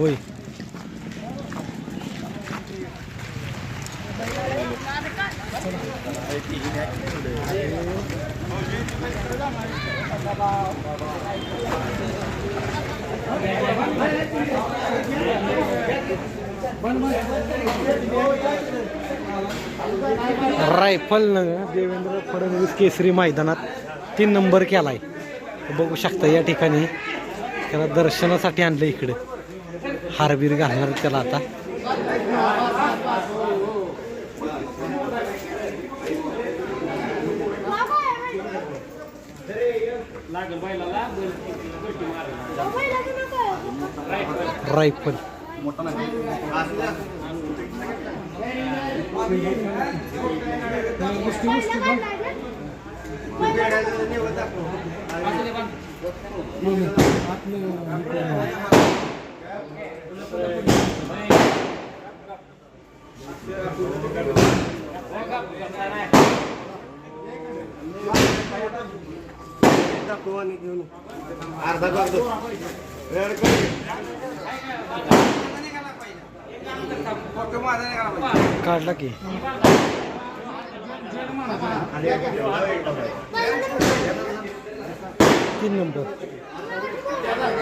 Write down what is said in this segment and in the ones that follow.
होय. रायफल देवेंद्र फडणवीस केसरी मैदानात तीन नंबर केलाय. बघू शकता या ठिकाणी त्याला दर्शनासाठी आणलं इकडं. हारबीर घालणार त्याला आता. रायफल. अर्धा करतो काढला की. तीन नंबर.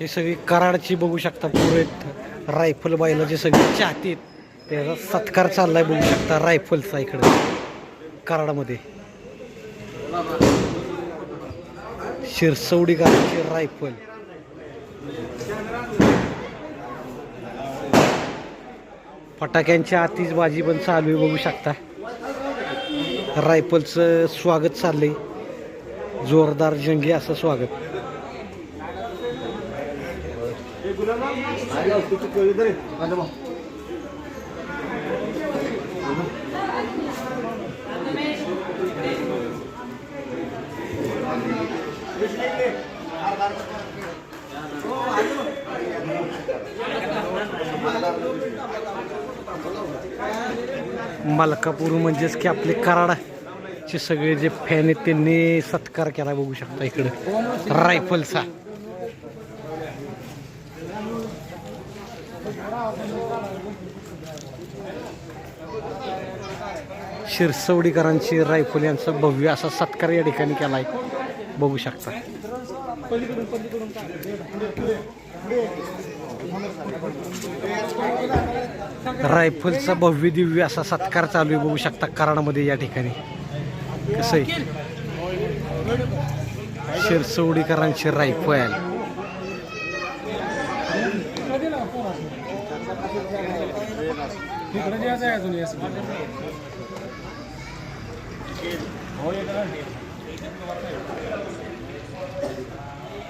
हे सगळी कराडची बघू शकता पुरेत रायफल बायला जे सगळी चाहते त्याचा सत्कार चाललाय बघू शकता रायफलचा इकडे कराडमध्ये. शिरसवडीकरांची रायफल. फटाक्यांच्या आतिषबाजी पण चालू आहे बघू शकता. रायफलचं स्वागत चाललंय. जोरदार जंगी असं स्वागत. मलकापूर म्हणजेच की आपले कराडाचे सगळे जे फॅन आहेत त्यांनी सत्कार केला बघू शकता इकडं. रायफलचा. शिरसवडीकरांची रायफल यांचा भव्य असा सत्कार या ठिकाणी केलाय. बघू शकता. रायफलचा भव्य दिव्य असा सत्कार चालू आहे बघू शकता कराडमध्ये या ठिकाणी. कसं आहे? शिरसवडीकरांची रायफल. हे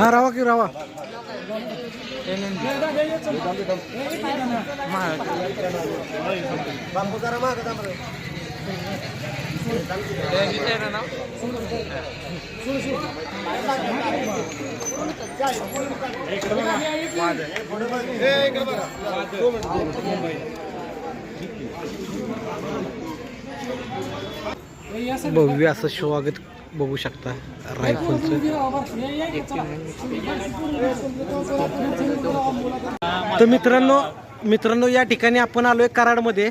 हा रावा की रावा बापू जरा मागं थांब रे. ए, इकडे बघा. भव्य असं स्वागत बघू शकता रायफलचं. तर मित्रांनो मित्रांनो या ठिकाणी आपण आलोय कराडमध्ये.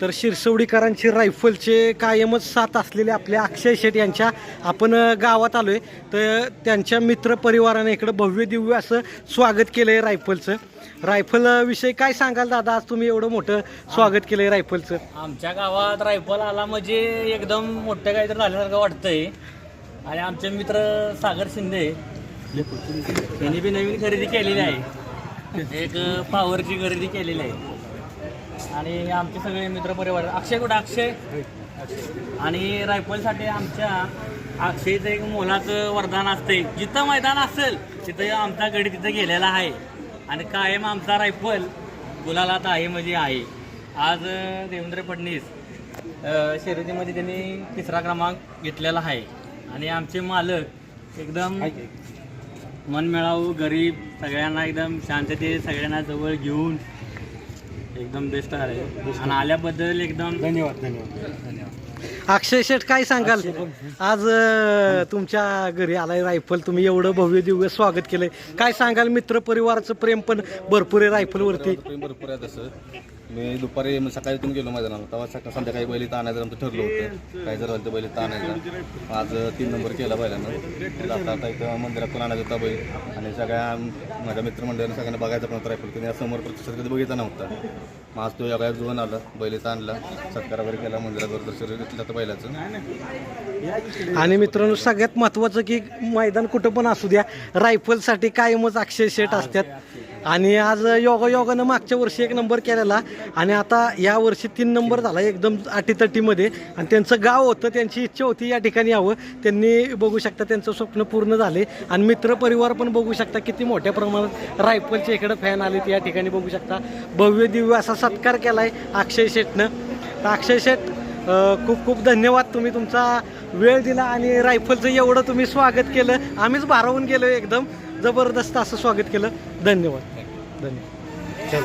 तर शिरसवडीकरांची रायफलचे कायमच साथ असलेले आपल्या अक्षय शेठ यांच्या आपण गावात गावात आलोय. तर त्यांच्या मित्रपरिवाराने इकडं भव्य दिव्य असं स्वागत केलंय रायफलचं. रायफल विषयी काय सांगाल दादा? आज तुम्ही एवढं मोठं स्वागत केलंय रायफलचं. आमच्या गावात रायफल आला म्हणजे एकदम मोठं काहीतरी झाल्यासारखं वाटतंय. आणि आमचे मित्र सागर शिंदे यांनी बी नवीन खरेदी केलेली आहे. एक पॉवरची खरेदी केलेली आहे. आणि आमचे सगळे मित्र परिवार अक्षय कुठं? अक्षय? आणि रायफलसाठी आमच्या अक्षयचं एक मोलाचं वरदान असते जिथं मैदान असेल तिथं आमचा गडी तिथं गेलेला आहे. आणि कायम आमचा रायफल गुलालात आहे म्हणजे आहे. आज देवेंद्र फडणवीस शर्यतीमध्ये त्यांनी तिसरा क्रमांक घेतलेला आहे. आणि आमचे मालक एकदम मनमिळावू गरीब सगळ्यांना एकदम शांततेत सगळ्यांना जवळ घेऊन एकदम बेस्ट आहे. आणि आल्याबद्दल एकदम धन्यवाद धन्यवाद. अक्षय शेठ काय सांगाल? आज अ, तुमच्या घरी आलाय रायफल तुम्ही एवढं भव्य दिव्य स्वागत केलंय. काय सांगाल? मित्र परिवाराचं प्रेम पण भरपूर आहे रायफलवरती. प्रेम भरपूर आहे तसं. मी दुपारी मग सकाळी इथून गेलो मैदानाला. तेव्हा सकाळ संध्याकाळी बैल इथं आणायचं आमचं ठरलं होतं. काय जर झालं तर बैल इथं आणायचं. आज तीन नंबर केला बैलानं. आता आता इथं मंदिरातून आणायचं होता बैल. आणि सगळ्या माझ्या मित्रमंडळाने सगळ्यांना बघायचं पण होतं रायफल की समोर प्रतिसाद कधी बघितला नव्हता. मग आज तो योगायोग जुळून आला. बैल इथं आणला. सत्कार वगैरे केला. मंदिरावर दर्शन घेतलं तर बैलाचं. आणि मित्रांनो सगळ्यात महत्वाचं की मैदान कुठं पण असू द्या रायफलसाठी कायमच अक्षय शेट असतात. आणि आज योगा योगानं मागच्या वर्षी एक नंबर केलेला. आणि आता या वर्षी तीन नंबर झाला एकदम अटीतटीमध्ये आणि त्यांचं गाव होतं त्यांची इच्छा होती या ठिकाणी यावं. त्यांनी बघू शकता त्यांचं स्वप्न पूर्ण झाले. आणि मित्रपरिवार पण बघू शकता किती मोठ्या प्रमाणात रायफलचे इकडं फॅन आलेत या ठिकाणी बघू शकता. भव्य दिव्य असा सत्कार केला आहे अक्षय शेटनं. अक्षय शेट खूप खूप धन्यवाद तुम्ही तुमचा वेळ दिला आणि रायफलचं एवढं तुम्ही स्वागत केलं. आम्हीच भारावून गेलो एकदम. जबरदस्त असं स्वागत केलं. धन्यवाद. धन्यवाद. चल.